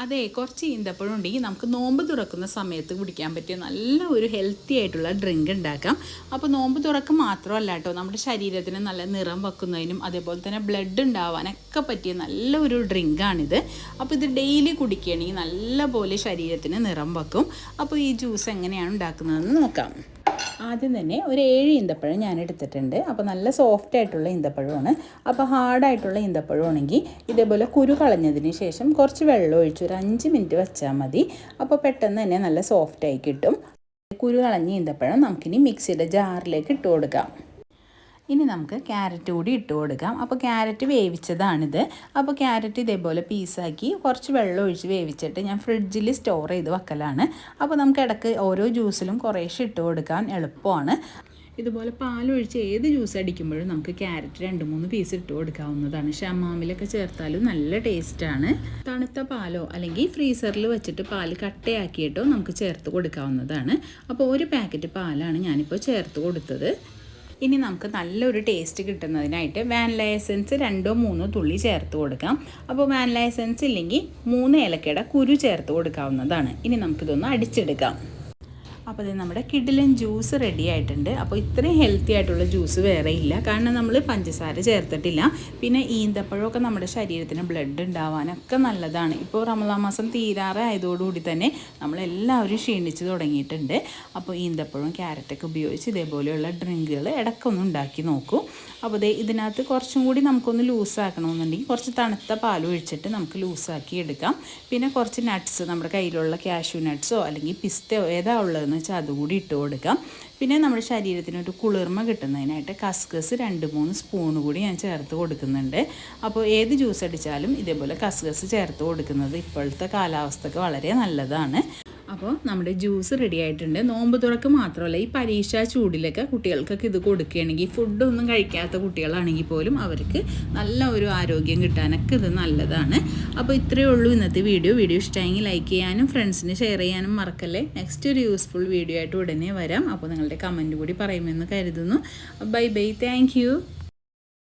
അതെ കുറച്ച് ഈന്തപ്പഴം ഉണ്ടെങ്കിൽ നമുക്ക് നോമ്പ് തുറക്കുന്ന സമയത്ത് കുടിക്കാൻ പറ്റിയ നല്ല ഒരു ഹെൽത്തി ആയിട്ടുള്ള ഡ്രിങ്ക് ഉണ്ടാക്കാം. അപ്പോൾ നോമ്പ് തുറക്ക് മാത്രമല്ല കേട്ടോ നമ്മുടെ ശരീരത്തിന് നല്ല നിറം വെക്കുന്നതിനും അതേപോലെ തന്നെ ബ്ലഡ് ഉണ്ടാവാനൊക്കെ പറ്റിയ നല്ല ഒരു ഡ്രിങ്കാണിത് അപ്പോൾ ഇത് ഡെയിലി കുടിക്കുകയാണെങ്കിൽ നല്ല പോലെ ശരീരത്തിന് നിറം വെക്കും. അപ്പോൾ ഈ ജ്യൂസ് എങ്ങനെയാണ് ഉണ്ടാക്കുന്നതെന്ന് നോക്കാം. ആദ്യം തന്നെ ഒരു ഏഴ് ഈന്തപ്പഴം ഞാൻ എടുത്തിട്ടുണ്ട്. അപ്പോൾ നല്ല സോഫ്റ്റ് ആയിട്ടുള്ള ഈന്തപ്പഴമാണ്. അപ്പോൾ ഹാർഡായിട്ടുള്ള ഈന്തപ്പഴമാണെങ്കിൽ ഇതേപോലെ കുരു കളഞ്ഞതിന് ശേഷം കുറച്ച് വെള്ളം ഒഴിച്ച് ഒരു അഞ്ച് മിനിറ്റ് വെച്ചാൽ മതി. അപ്പോൾ പെട്ടെന്ന് തന്നെ നല്ല സോഫ്റ്റായി കിട്ടും. കുരു കളഞ്ഞ ഈന്തപ്പഴം നമുക്കിനി മിക്സിയുടെ ജാറിലേക്ക് ഇട്ട് കൊടുക്കാം. ഇനി നമുക്ക് ക്യാരറ്റ് കൂടി ഇട്ട് കൊടുക്കാം. അപ്പോൾ ക്യാരറ്റ് വേവിച്ചതാണിത്. അപ്പോൾ ക്യാരറ്റ് ഇതേപോലെ പീസാക്കി കുറച്ച് വെള്ളം ഒഴിച്ച് വേവിച്ചിട്ട് ഞാൻ ഫ്രിഡ്ജിൽ സ്റ്റോർ ചെയ്ത് വെക്കലാണ്. അപ്പോൾ നമുക്ക് ഇടയ്ക്ക് ഓരോ ജ്യൂസിലും കുറേശ്ശെ ഇട്ട് കൊടുക്കാൻ എളുപ്പമാണ്. ഇതുപോലെ പാലൊഴിച്ച് ഏത് ജ്യൂസ് അടിക്കുമ്പോഴും നമുക്ക് ക്യാരറ്റ് രണ്ട് മൂന്ന് പീസ് ഇട്ട് കൊടുക്കാവുന്നതാണ്. ഷമാമിലൊക്കെ ചേർത്താലും നല്ല ടേസ്റ്റാണ് തണുത്ത പാലോ അല്ലെങ്കിൽ ഫ്രീസറിൽ വെച്ചിട്ട് പാൽ കട്ടയാക്കിയിട്ടോ നമുക്ക് ചേർത്ത് കൊടുക്കാവുന്നതാണ്. അപ്പോൾ ഒരു പാക്കറ്റ് പാലാണ് ഞാനിപ്പോൾ ചേർത്ത് കൊടുത്തത്. ഇനി നമുക്ക് നല്ലൊരു ടേസ്റ്റ് കിട്ടുന്നതിനായിട്ട് വാനില എസൻസ് രണ്ടോ മൂന്നോ തുള്ളി ചേർത്ത് കൊടുക്കാം. അപ്പോൾ വാനില എസൻസ് ഇല്ലെങ്കിൽ മൂന്ന് ഏലക്കയുടെ കുരു ചേർത്ത് കൊടുക്കാവുന്നതാണ്. ഇനി നമുക്കിതൊന്ന് അടിച്ചെടുക്കാം. അപ്പോൾ ഇത് നമ്മുടെ കിഡിലൻ ജ്യൂസ് റെഡി ആയിട്ടുണ്ട്. അപ്പോൾ ഇത്രയും ഹെൽത്തി ആയിട്ടുള്ള ജ്യൂസ് വേറെ ഇല്ല. കാരണം നമ്മൾ പഞ്ചസാര ചേർത്തിട്ടില്ല. പിന്നെ ഈന്തപ്പഴമൊക്കെ നമ്മുടെ ശരീരത്തിന് ബ്ലഡ് ഉണ്ടാവാനൊക്കെ നല്ലതാണ്. ഇപ്പോൾ റമദാ മാസം തീരാറായതോടുകൂടി തന്നെ നമ്മളെല്ലാവരും ക്ഷീണിച്ച് തുടങ്ങിയിട്ടുണ്ട്. അപ്പോൾ ഈന്തപ്പഴവും ക്യാരറ്റൊക്കെ ഉപയോഗിച്ച് ഇതേപോലെയുള്ള ഡ്രിങ്കുകൾ ഇടയ്ക്കൊന്ന് ഉണ്ടാക്കി നോക്കൂ. അപ്പോൾ ദേ ഇതിനകത്ത് കുറച്ചും കൂടി നമുക്കൊന്ന് ലൂസാക്കണമെന്നുണ്ടെങ്കിൽ കുറച്ച് തണുത്ത പാൽ ഒഴിച്ചിട്ട് നമുക്ക് ലൂസാക്കി എടുക്കാം. പിന്നെ കുറച്ച് നട്ട്സ് നമ്മുടെ കയ്യിലുള്ള കാഷ്യൂ നട്ട്സോ അല്ലെങ്കിൽ പിസ്തയോ ഏതാ ഉള്ളതെന്ന് വെച്ചാൽ അതുകൂടി ഇട്ട് കൊടുക്കാം. പിന്നെ നമ്മുടെ ശരീരത്തിന് ഒരു കുളിർമ കിട്ടുന്നതിനായിട്ട് കസ്കസ് രണ്ട് മൂന്ന് സ്പൂൺ കൂടി ഞാൻ ചേർത്ത് കൊടുക്കുന്നുണ്ട്. അപ്പോൾ ഏത് ജ്യൂസ് അടിച്ചാലും ഇതേപോലെ കസ്കസ് ചേർത്ത് കൊടുക്കുന്നത് ഇപ്പോഴത്തെ കാലാവസ്ഥക്ക് വളരെ നല്ലതാണ്. അപ്പോൾ നമ്മുടെ ജ്യൂസ് റെഡി ആയിട്ടുണ്ട്. നോമ്പ് തുറക്ക് മാത്രമല്ല ഈ പരീക്ഷ ചൂടിലൊക്കെ കുട്ടികൾക്കൊക്കെ ഇത് കൊടുക്കുകയാണെങ്കിൽ ഫുഡൊന്നും കഴിക്കാത്ത കുട്ടികളാണെങ്കിൽ പോലും അവർക്ക് നല്ല ഒരു ആരോഗ്യം കിട്ടാനൊക്കെ ഇത് നല്ലതാണ്. അപ്പോൾ ഇത്രയേ ഉള്ളൂ ഇന്നത്തെ വീഡിയോ. വീഡിയോ ഇഷ്ടമായെങ്കിൽ ലൈക്ക് ചെയ്യാനും ഫ്രണ്ട്സിന് ഷെയർ ചെയ്യാനും മറക്കല്ലേ. നെക്സ്റ്റ് ഒരു യൂസ്ഫുൾ വീഡിയോ ആയിട്ട് ഉടനെ വരാം. അപ്പോൾ നിങ്ങളുടെ കമന്റ് കൂടി പറയുമെന്ന് കരുതുന്നു. Bye bye thank